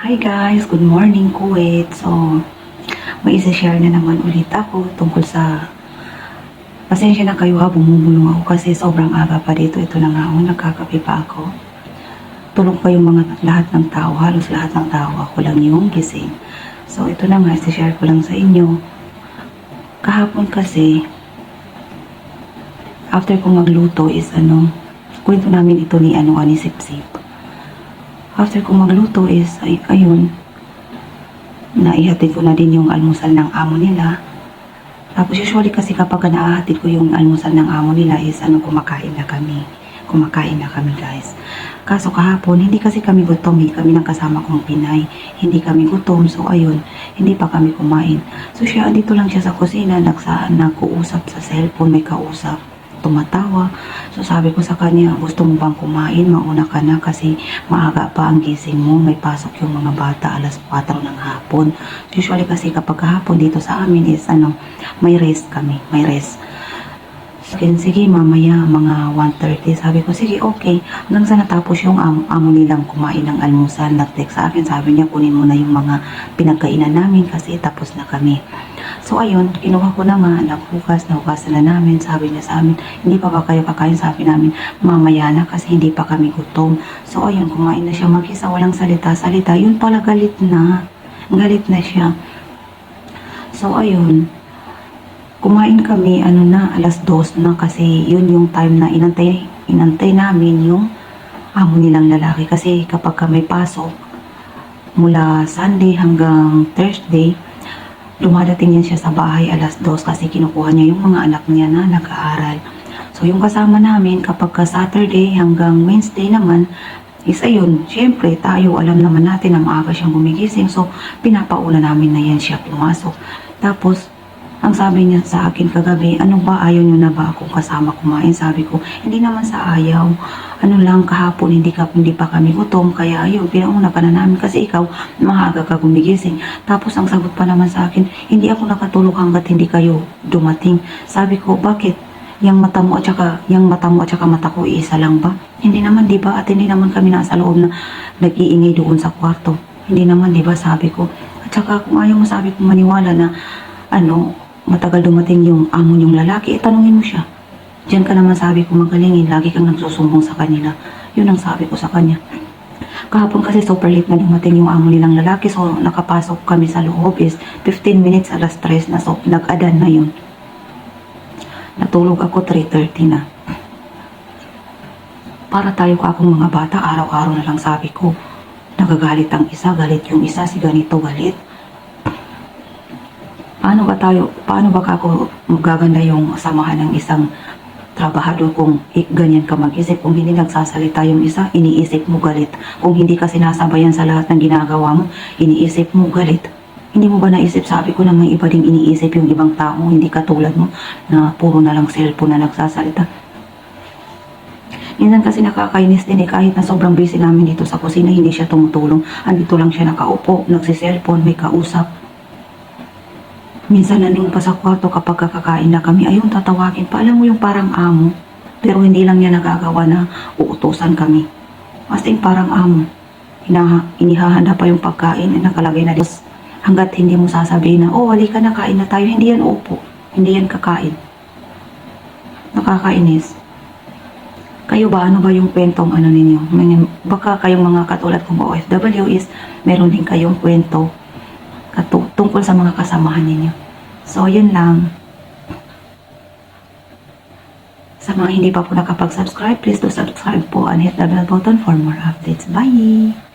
Hi guys, good morning Kuwait. So, may isa-share na naman ulit ako tungkol sa Pasensya na kayo ha, bumubulong ako kasi sobrang aga pa dito. Ito na ako, nagkakape pa ako. Tulog pa yung mga lahat ng tao, halos lahat ng tao. Ako lang yung gising. So, ito na nga, isa-share ko lang sa inyo. Kahapon kasi, after ko magluto is ano, kwento namin ito ni ano, ni Sip-Sip. After ko magluto is, ay, ayun, naihatid ko na din yung almusal ng amo nila. Tapos usually kasi kapag naahatid ko yung almusal ng amo nila is ano, kumakain na kami. Kumakain na kami guys. Kaso kahapon, hindi kasi kami gutom eh. Kami ng kasama kong Pinay. Hindi kami gutom. So ayun, hindi pa kami kumain. So siya, dito lang siya sa kusina. Nagsaan, nag-uusap sa cellphone. May kausap. Tumatawa. So sabi ko sa kanya, gusto mo bang kumain? Mauna ka na kasi maaga pa ang gising mo. May pasok yung mga bata alas 4 ng hapon. Usually kasi kapag hapon dito sa amin is ano, may rest kami. May rest. Sige, sige, mamaya mga 1.30. Sabi ko, sige, okay. Hanggang sa natapos yung amo, amo nilang kumain ng almusal. Nag-text sa akin, sabi niya, kunin mo na yung mga pinagkainan namin kasi tapos na kami. So, ayun, kinuha ko na nga, naghugas, nahugasan na namin. Sabi niya sa amin, hindi pa ba kayo kakain? Sabi namin, mamaya na kasi hindi pa kami gutom. So, ayun, kumain na siya mag-isa, walang salita-salita. Yun pala, galit na. Galit na siya. So, ayun, kumain kami, ano na, alas dos na kasi yun yung time na inantay, inantay namin yung amo nilang lalaki. Kasi kapag ka may pasok, mula Sunday hanggang Thursday, dumadating yan siya sa bahay alas dos kasi kinukuha niya yung mga anak niya na nag-aaral. So yung kasama namin kapag ka Saturday hanggang Wednesday naman, is ayun, syempre tayo alam naman natin na maaga siyang gumigising. So pinapauna namin na yan siya pumasok. Tapos ang sabi niya sa akin kagabi, ano ba, ayaw niyo na ba akong kasama kumain? Sabi ko, hindi naman sa ayaw. Ano lang, kahapon hindi, ka, hindi pa kami gutom, kaya ayun, pinauna ka na namin kasi ikaw, maaga ka gumigising. Tapos ang sagot pa naman sa akin, hindi ako nakatulog hanggat hindi kayo dumating. Sabi ko, bakit? Yang mata mo at saka, yang mata mo at saka mata ko, isa lang ba? Hindi naman, di ba? At hindi naman kami nasa loob na nag-iingay doon sa kwarto. Hindi naman, di ba? Sabi ko. At saka kung ayaw mo sabi ko maniwala na, ano, matagal dumating yung amo niyong lalaki, eh, tanungin mo siya. Diyan ka naman sabi ko magalingin, lagi kang nagsusumbong sa kanila. Yun ang sabi ko sa kanya. Kahapon kasi super late na dumating yung amo nilang lalaki, so nakapasok kami sa loob is 15 minutes alas 3 na, so nag-adan na yun. Natulog ako 3.30 na. Para tayo ka akong mga bata, araw-araw na lang sabi ko. Nagagalit ang isa, galit yung isa, si ganito galit paano ba tayo, paano ba ako magaganda yung samahan ng isang trabahador kung ganyan ka mag-isip. Kung hindi nagsasalita yung isa, iniisip mo galit. Kung hindi ka sinasabayan sa lahat ng ginagawa mo, iniisip mo galit. Hindi mo ba naisip, sabi ko na may iba ding iniisip yung ibang tao, hindi katulad mo na puro na lang cellphone na nagsasalita. Minsan kasi nakakainis din eh, kahit na sobrang busy namin dito sa kusina, hindi siya tumutulong. Andito lang siya nakaupo, nagsiselfone, may kausap. Minsan nandun pa sa kwarto kapag kakakain na kami, ayun tatawagin pa. Alam mo yung parang amo, pero hindi lang niya nagagawa na uutusan kami. As in parang amo. Ina, inihahanda pa yung pagkain, eh, nakalagay na dis. Hanggat hindi mo sasabihin na, oh, wali ka na, kain na tayo. Hindi yan upo. Hindi yan kakain. Nakakainis. Kayo ba, ano ba yung kwentong ano ninyo? Baka kayong mga katulad kong OFW is, meron din kayong kwento tungkol sa mga kasamahan ninyo. So, yun lang. Sa mga hindi pa po nakapag-subscribe, please do subscribe po and hit the bell button for more updates. Bye!